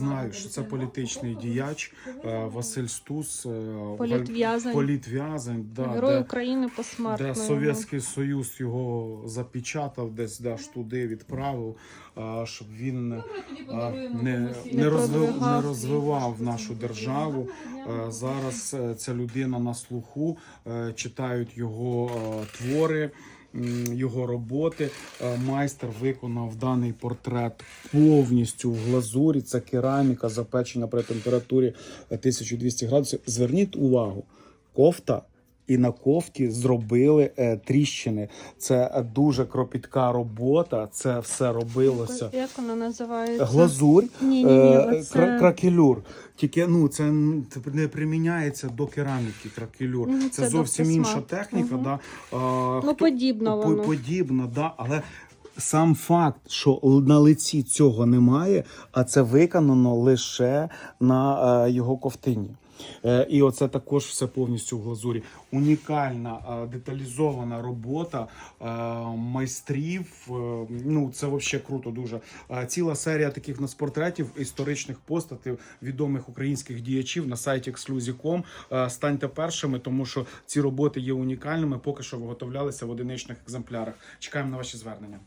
Знаю, що це політичний діяч е, Василь Стус, е, Політв'язень. політв'язень, да, Герой де, України посмертно. де. Совєтський Союз його запечатав, десь де ж туди відправив, е, щоб він е, не, не, розвив, не розвивав нашу державу. Зараз ця людина на слуху, читають його твори. Його роботи Е, майстер виконав даний портрет повністю в глазурі. Це кераміка, запечена при температурі е, 1200 градусів. Зверніть увагу, кофта. І на кофті зробили е, тріщини. Це дуже кропітка робота. Це все робилося. Як вона називається? Глазурь, Ні, ні, ні, е, оце- кракелюр. Тільки ну це не приміняється до кераміки. Кракелюр. Мгм, Це, це зовсім інша техніка. Угу. Да. А, Ну, подібно по- воно. Подібно, да, але. Сам факт, що на лиці цього немає, а це виконано лише на е, його ковтині. Е, і оце також все повністю в глазурі. Унікальна е, деталізована робота майстрів. Ну це взагалі круто. Дуже ціла серія таких нас портретів історичних постатів відомих українських діячів на сайті Exclusive.com. Станьте першими, тому що ці роботи є унікальними. Поки що виготовлялися в одиничних екземплярах. Чекаємо на ваші звернення.